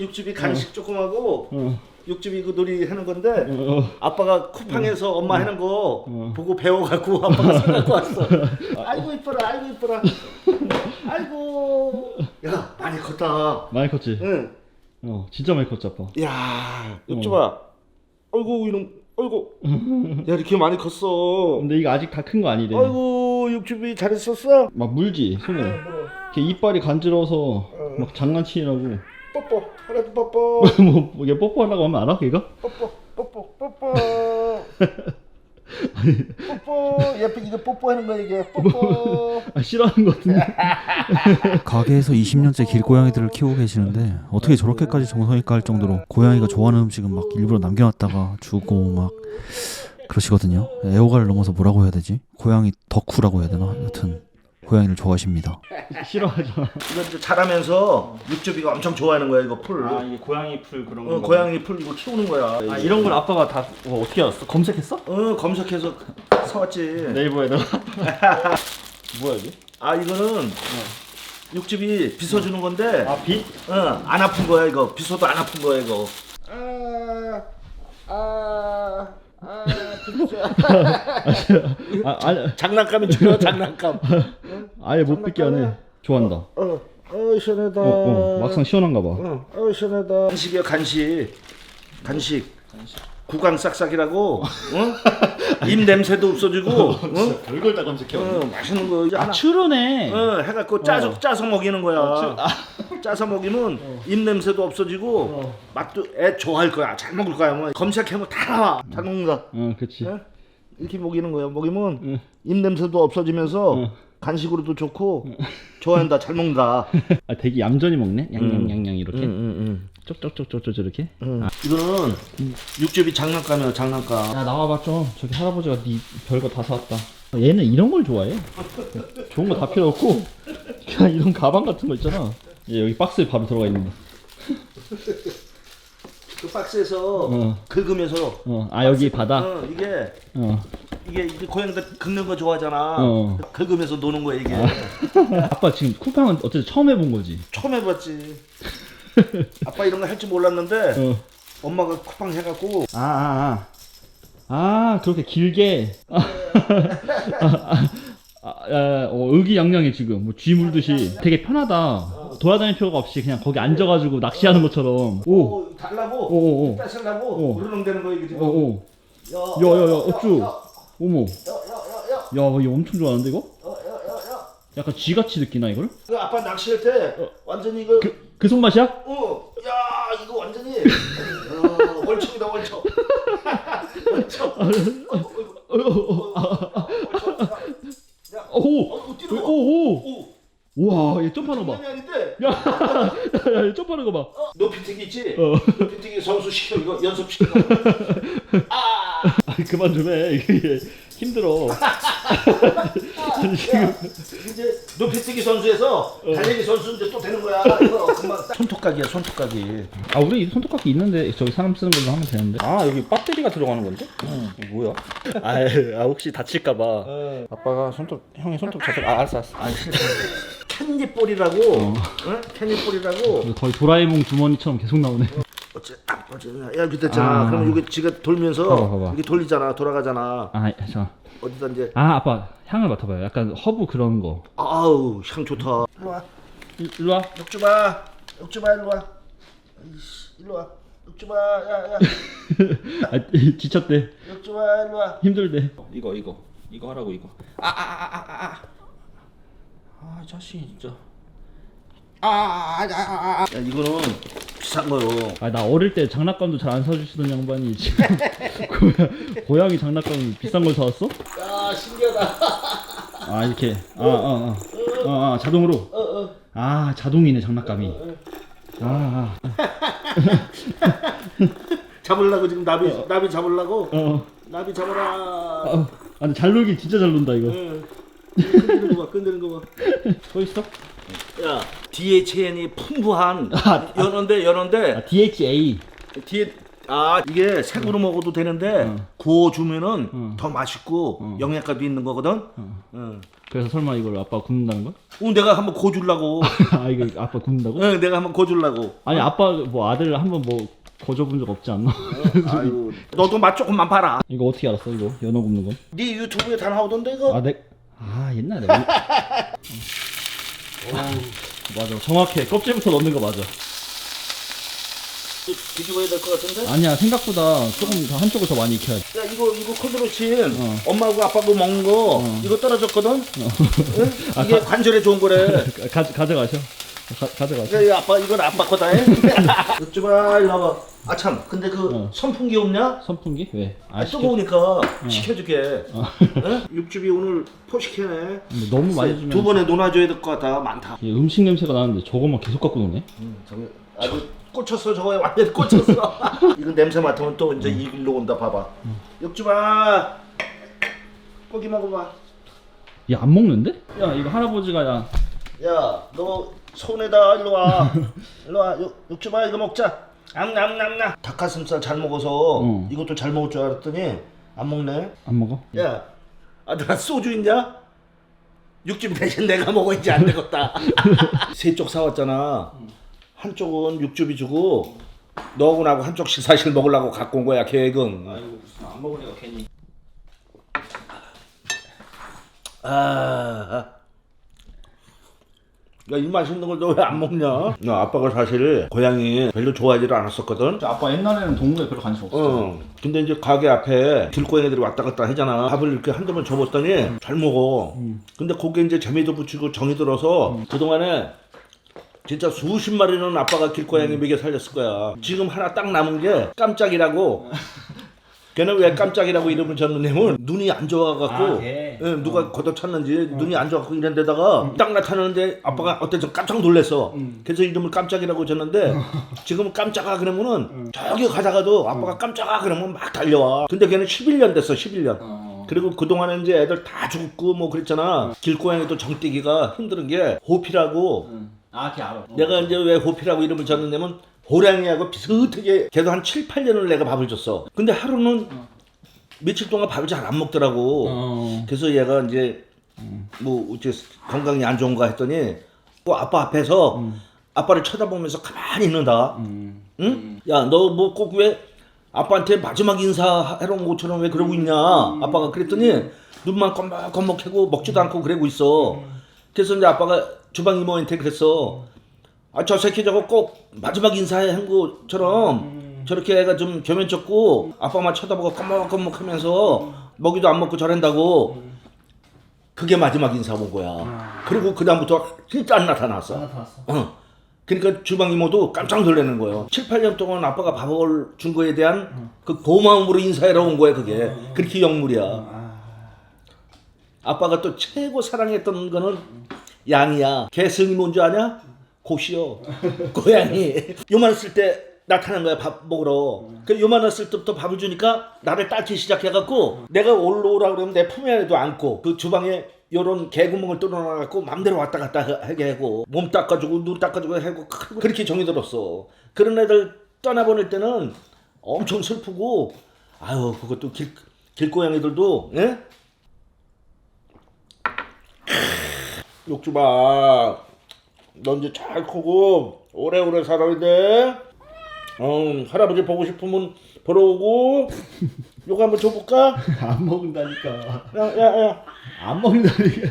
육즙이 간식 조금 하고 어. 육즙이 그 놀이 하는 건데 어. 아빠가 쿠팡에서 엄마 하는 거 어. 보고 배워갖고 아빠가 사갖고 왔어. 아이고 이뻐라, 아이고 이뻐라. 아이고, 야 많이 컸다. 많이 컸지? 응. 어 진짜 많이 컸지 아빠 야, 육즙아. 아이고 이놈, 아이고. 야 이렇게 많이 컸어. 근데 이거 아직 다 큰 거 아니래 아이고 육즙이 잘했었어. 막 물지 손에 이렇게 이빨이 간지러워서 막 장난치라고 뽀뽀, 하나도 뽀뽀, 뭐 이게 뽀뽀하려고 하면 알아 걔가? 뽀뽀, 뽀뽀, 뽀뽀. 뽀뽀, 옆에 이거 뽀뽀하는 거 이게 뽀뽀. 아 싫어하는 거 같은데 가게에서 20년째 길고양이들을 키우고 계시는데 어떻게 저렇게까지 정성이 깔 정도로 고양이가 좋아하는 음식은 막 일부러 남겨놨다가 주고 막 그러시거든요. 애호가를 넘어서 뭐라고 해야 되지? 고양이 덕후라고 해야 되나? 여튼 고양이를 좋아하십니다. 싫어하잖아 이거 이제 자라면서 육즙이가 엄청 좋아하는 거야 이거 풀. 아 이게 고양이 풀 그런 어, 고양이 풀 이거 키우는 거야. 아 이런 걸 아빠가 다 어, 어떻게 알았어? 검색했어? 어 검색해서 사왔지. 네이버에다가 뭐야 이게? 아 이거는 육즙이 빗어주는 건데, 아 빛? 어안 아픈 거야 이거. 빗어도 안 아픈 거야 이거. 아, 아, 아, 아 아니 장난감이 줄여 장난감. 아예 못 빗게 하네 좋아한다 어, 어, 어 시원하다. 어 막상 시원한가 봐 어, 어 시원하다. 간식이야 간식. 간식. 구강 싹싹이라고. 어? 입 냄새도 없어지고. 어? 별걸 다 검색해 어, 맛있는 거 이제 하나. 추르네 어, 해갖고 짜서 짜서 먹이는 거야. 어, 짜서 먹이면 입 냄새도 없어지고 맛도 애 좋아할 거야. 잘 먹을 거야. 뭐 검색하면 다 나와. 잘 먹는다. 어 그치 어? 이렇게 먹이는 거야. 먹이면 응. 입 냄새도 없어지면서 응. 간식으로도 좋고 좋아한다. 잘 먹는다. 아 되게 얌전히 먹네 양양양양 이렇게 응, 쪽쪽쪽쪽쪽 이렇게 응. 이거는 육즙이 장난감이야. 장난감. 야 나와봐 좀 저기 할아버지가 네 별거 다 사왔다 얘는 이런 걸 좋아해 좋은 거 다 필요 없고 그냥 이런 가방 같은 거 있잖아 얘 여기 박스에 바로 들어가 있는 거 그 박스에서 어. 긁으면서 어, 아 여기 바다 어, 이게 어. 이게 이게 고양이들 긁는 거 좋아하잖아. 어. 긁으면서 노는 거야 이게. 아빠 지금 쿠팡은 어쨌든 처음 해본 거지 처음 해봤지. 아빠 이런 거 할 줄 몰랐는데 어. 엄마가 쿠팡 해갖고 아, 아, 아. 아, 그렇게 길게. 아, 아, 아, 아, 어, 의기양양해, 지금. 뭐, 쥐 물듯이. 되게 편하다. 돌아다닐 필요가 없이 그냥 거기 앉아가지고 낚시하는 것처럼. 오, 오, 달라고 오, 오, 오. 뺏으려고 오. 우르렁대는 거 이게 지금. 오, 오. 야, 야, 야, 야, 어쭈. 어머. 야야야야. 야, 이거 엄청 좋아하는데, 이거? 야야야야. 약간 쥐같이 느끼나, 이걸? 그 아빠 낚시할 때 완전히 이거 그, 그 손맛이야? 어, 야 이거 완전히 어, 월척이다 월척. 월척. 어, 어, 어, 어, 월척. 야, 오! 어, 뛰는 거. 오, 오! 오, 우와, 얘 점프하는 거 봐. 아닌데. 야, 야, 얘 점프하는 거 봐. 어, 높이뛰기 있지? 어. 높이뛰기 선수 시켜 이거 연습 시켜. 아. 아, 그만 좀 해. 이게 힘들어. 아니, 지금. 이제 높이뛰기 선수에서 달리기 선수 이제 또 되는 거야. 이거 금방 손톱각이야 손톱각이. 아 우리 손톱깎이 있는데 저기 사람 쓰는 걸로 하면 되는데 아 여기 배터리가 들어가는 건데? 이거 뭐야? 아, 아 혹시 다칠까봐 아빠가 손톱 형이 손톱 자주 아 알았어 알았어 아 싫어. 캔디볼이라고. 응? 캔디볼이라고. 거의 도라에몽 주머니처럼 계속 나오네 어째 아, 어째 야 이렇게 됐잖아. 아. 그럼 이게 지가 돌면서 봐봐, 봐봐. 이게 돌리잖아. 돌아가잖아. 아저 어디다 이제 아 아빠 향을 맡아봐요 약간 허브 그런 거 아우 향 좋다. 일로 와. 일- 일로 와 육주봐. 육주봐 일로 와. 이씨, 일로 와. 육주봐. 야야. 아, 지쳤대 육주봐 일로 와. 힘들대 이거 이거 이거 하라고 이거 아아아아아 아 아 자식 진짜 아아아아아 야 이거는 비싼 거요. 아 나 어릴 때 장난감도 잘 안 사주시던 양반이 지금 고양, 고양이 장난감 비싼 걸 사왔어? 야 신기하다. 아 이렇게 아아아 아, 아, 자동으로 아 자동이네 장난감이 아, 아. 잡으려고 지금 나비 나비 잡으려고 어, 나비 잡아라. 어. 아, 근데 잘 놀긴 진짜 잘 논다 이거. 응. 끈드는 거 봐. 끈드는 거 봐. 서 있어? 야 DHN이 풍부한 아, 연어인데 연어인데 아, DHA. 뒤에 아 이게 생으로 먹어도 되는데 어. 구워주면은 어. 더 맛있고 어. 영양가도 있는 거거든. 어. 어. 그래서 설마 이걸 아빠가 굽는다는 거야? 어, 내가 한번 고주려고. 아 이거 아빠 굽는다고? 응, 내가 한번 고주려고. 아니 아빠 뭐 아들 한번 뭐 거저본 적 없지 않나? 아유, 너도 맛 조금만 봐라. 이거 어떻게 알았어 이거 연어 굽는 건? 네 유튜브에 다 나오던데 이거. 아, 내, 아 옛날에. 어. 맞아, 정확해. 껍질부터 넣는 거 맞아. 뒤집어야 될 것 같은데. 아니야, 생각보다 조금 더 한쪽을 더 많이 익혀야 돼. 야 이거 이거 콜드로친 어. 엄마하고 아빠하고 먹는 거 어. 이거 떨어졌거든. 응? 이게 관절에 좋은 거래. 가, 가져가셔. 가, 가져가셔. 야, 이 아빠 이건 아빠 거다. 해. 어쩌마 일로 와봐. 아 참 근데 그 어. 선풍기 없냐? 선풍기? 왜? 아, 아, 시켜? 뜨거우니까 시켜줄게. 응? 육즙이 오늘 포식해네. 근데 너무 많이 주면 두 번에 논아줘야 될 것 같아. 많다. 얘 음식 냄새가 나는데 저것만 계속 갖고 노네? 저기 아주 꽂혔어 저거에 완전 꽂혔어. 이거 냄새 맡으면 또 이제 이 길로 온다. 봐봐. 육즙아 고기 먹어봐. 얘 안 먹는데? 야, 이거 할아버지가 야, 야, 너 손에다 일로 와. 일로 와. 육, 육즙아 이거 먹자. 암남남남. 닭가슴살 잘 먹어서 어. 이것도 잘 먹을 줄 알았더니 안 먹네. 안 먹어? 야, 아들아 소주 있냐? 육즙 대신 내가 먹어야지 안 되겠다. 세 쪽 사왔잖아. 한쪽은 육즙이 주고 너하고 나하고 한쪽씩 사실 먹으려고 갖고 온 거야 계획은. 아이고 무슨 안 먹으니까 괜히. 아, 야, 이 맛있는 걸 너 왜 안 먹냐? 나 아빠가 사실 고양이 별로 좋아하지를 않았었거든. 아빠 옛날에는 동물에 별로 관심 어. 근데 이제 가게 앞에 길고양이들이 왔다 갔다 하잖아. 밥을 이렇게 한 대만 줘봤더니 잘 먹어. 근데 거기에 이제 재미도 붙이고 정이 들어서 그동안에 진짜 수십 마리는 아빠가 길고양이 먹여 살렸을 거야. 지금 하나 딱 남은 게 깜짝이라고. 걔는 왜 깜짝이라고 이름을 졌느냐면 눈이 안 좋아갖고 아, 걔? 예, 누가 걷어찼는지 눈이 안 좋아갖고 이런 데다가 딱 나타나는데 아빠가 어때서 깜짝 놀랐어. 그래서 이름을 깜짝이라고 졌는데 지금 깜짝아 그러면은 저기 가다가도 아빠가 깜짝아 그러면 막 달려와. 근데 걔는 11년 됐어 11년. 어. 그리고 그동안에 이제 애들 다 죽고 뭐 그랬잖아. 길고양이도 정떼기가 힘든 게 호피라고 아, 걔 알아. 내가 이제 왜 호피라고 이름을 졌느냐면 호랑이하고 비슷하게 걔도 한 7, 8년을 내가 밥을 줬어. 근데 하루는 며칠 동안 밥을 잘 안 먹더라고. 어. 그래서 얘가 이제 뭐 이제 건강이 안 좋은가 했더니 또 아빠 앞에서 아빠를 쳐다보면서 가만히 있는다. 음. 응? 야, 너 뭐 꼭 왜 아빠한테 마지막 인사하러 온 것처럼 왜 그러고 있냐? 아빠가 그랬더니 눈만 껌먹껌먹하고 먹지도 않고 그러고 있어. 그래서 이제 아빠가 주방 이모한테 그랬어. 아, 저 새끼 저거 꼭 마지막 인사해 한 것처럼 저렇게 애가 좀 겸연쩍고 아빠만 쳐다보고 껌먹껌먹 하면서 먹이도 안 먹고 저런다고. 그게 마지막 인사 온 거야. 그리고 그 다음부터 진짜 안 나타났어. 나타났어. 어. 그러니까 주방 이모도 깜짝 놀라는 거예요. 7, 8년 동안 아빠가 밥을 준 거에 대한 그 고마움으로 인사하러 온 거야, 그게. 그렇게 영물이야. 아빠가 또 최고 사랑했던 거는 양이야. 개성이 뭔지 아냐? 고시요. 고양이. 요만했을 때 나타난 거야, 밥 먹으러. 그 요만했을 때부터 밥을 주니까 나를 따기 시작해갖고 내가 올라오라 그러면 내 품에 안에도 안고 그 주방에 요런 개구멍을 뚫어놔갖고 맘대로 왔다 갔다 하게 하고 몸 닦아주고 눈 닦아주고 하고 그렇게 정이 들었어. 그런 애들 떠나보낼 때는 엄청 슬프고 아유 그것도 길, 길고양이들도 예? 욕주봐 너 이제 잘 크고 오래오래 살아야 돼 어, 할아버지 보고 싶으면 보러 오고 요거 한번 줘볼까? 안 먹는다니까. 야 야 야 안 먹는다니까.